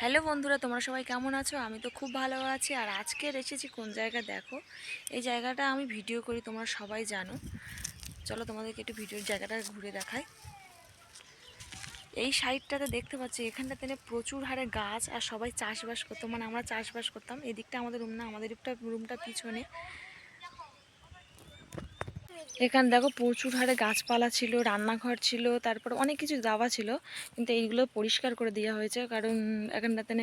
Hello বন্ধুরা, তোমরা সবাই কেমন আছো? আমি তো খুব ভালো আছি। আর আজকে এসেছি কোন জায়গা দেখো? এই জায়গাটা আমি ভিডিও করি, তোমরা সবাই জানো। চলো তোমাদেরকে একটু ভিডিওর জায়গাটা ঘুরে দেখাই। এই সাইডটাতে দেখতে পাচ্ছি, এখানটাতে প্রচুর হারে গাছ আর সবাই চাষবাস করতো। মানে আমরা চাষবাস করতাম। এদিকটা আমাদের রুম না, আমাদের একটা রুমটা পিছনে। এখানে দেখো প্রচুর হারে গাছপালা ছিল, রান্নাঘর ছিল, তারপর অনেক কিছু দেওয়া ছিল, কিন্তু এইগুলো পরিষ্কার করে দেওয়া হয়েছে। কারণ এখানটাতে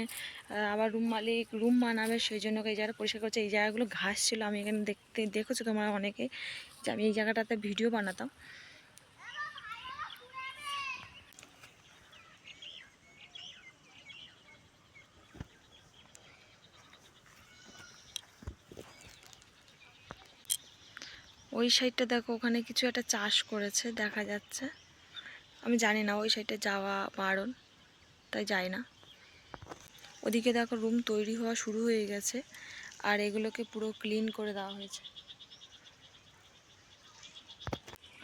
আবার রুম মালিক রুম মানাবে সেই জন্য এই জায়গাটা পরিষ্কার করছে। এই জায়গাগুলো ঘাস ছিল, আমি এখানে দেখতে, দেখেছ তোমরা অনেকে? যে আমি এই জায়গাটাতে ভিডিও বানাতাম। ওই সাইডটা দেখো, ওখানে কিছু একটা চাষ করেছে, দেখা যাচ্ছে। আমি জানি না ওই সাইডে যাওয়া বারণ, তাই যাই না। ওদিকে দেখো রুম তৈরি হওয়া শুরু হয়ে গেছে, আর এগুলোকে পুরো ক্লিন করে দেওয়া হয়েছে।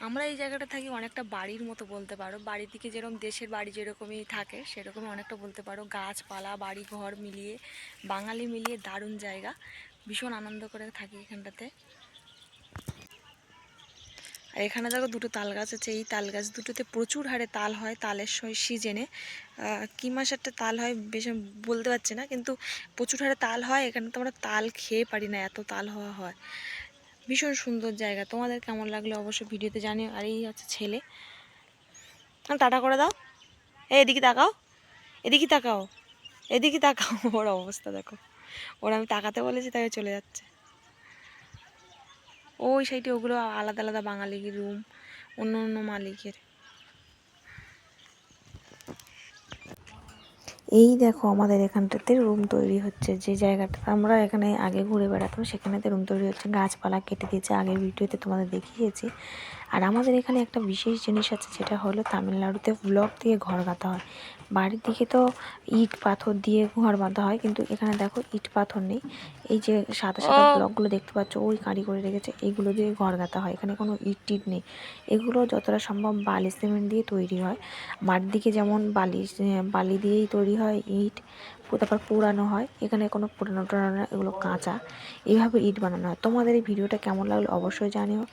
আমরা এই জায়গাটা থাকি অনেকটা বাড়ির মতো বলতে পারো। বাড়ির দিকে যেরকম দেশের বাড়ি যেরকমই থাকে, সেরকমই অনেকটা বলতে পারো। গাছপালা, বাড়ি ঘর মিলিয়ে, বাঙালি মিলিয়ে দারুণ জায়গা। ভীষণ আনন্দ করে থাকি এখানটাতে। আর এখানে দেখো দুটো তাল গাছ আছে। এই তাল গাছ দুটোতে প্রচুর হারে তাল হয়, তালের সময় সিজনে। কী মাস একটা তাল হয় বেশ বলতে পারছি না, কিন্তু প্রচুর হারে তাল হয়। এখানে তো আমরা তাল খেয়ে পারি না, এত তাল হওয়া হয়। ভীষণ সুন্দর জায়গা। তোমাদের কেমন লাগল অবশ্যই ভিডিওতে জানিও। আর এই হচ্ছে ছেলে। টাটা করে দাও। এই এদিকে তাকাও। এদিকে তাকাও। এদিকে তাকাও। ওর অবস্থা দেখো। ওর আমি তাকাতে বলেছি, তাই চলে যাচ্ছে। ওই সাইডে ওগুলো আলাদা আলাদা বাঙালির রুম অন্য অন্য মালিকের। এই দেখো আমাদের এখানটাতে রুম তৈরি হচ্ছে, যে জায়গাটা আমরা এখানে আগে ঘুরে বেড়াতাম, সেখানেতে রুম তৈরি হচ্ছে। গাছপালা কেটে দিয়েছে, আগের ভিডিওতে তোমাদের দেখিয়েছি। আর আমাদের এখানে একটা বিশেষ জিনিস আছে যেটা হলো তামিলনাড়ুতে ব্লক দিয়ে ঘর গাঁথা হয়। বাড়ির দিকে তো ইট পাথর দিয়ে ঘর বাঁধা হয় কিন্তু এখানে দেখো ইট পাথর নেই। এই যে সাদা সাদা ব্লকগুলো দেখতে পাচ্ছ ওই কাঁড়ি করে রেখেছে এগুলো দিয়ে ঘর গাঁথা হয়। এখানে কোনো ইট টিট নেই। এগুলো যতটা সম্ভব বালি সিমেন্ট দিয়ে তৈরি হয়। মাটির দিকে যেমন বালি বালি দিয়েই তৈরি হয় ইট তারপর পোড়ানো হয়। এখানে কোনো পোড়ানো টোড়ানো এগুলো কাঁচা। এইভাবে ইট বানানো হয়। তোমাদের এই ভিডিওটা কেমন লাগল অবশ্যই জানিও।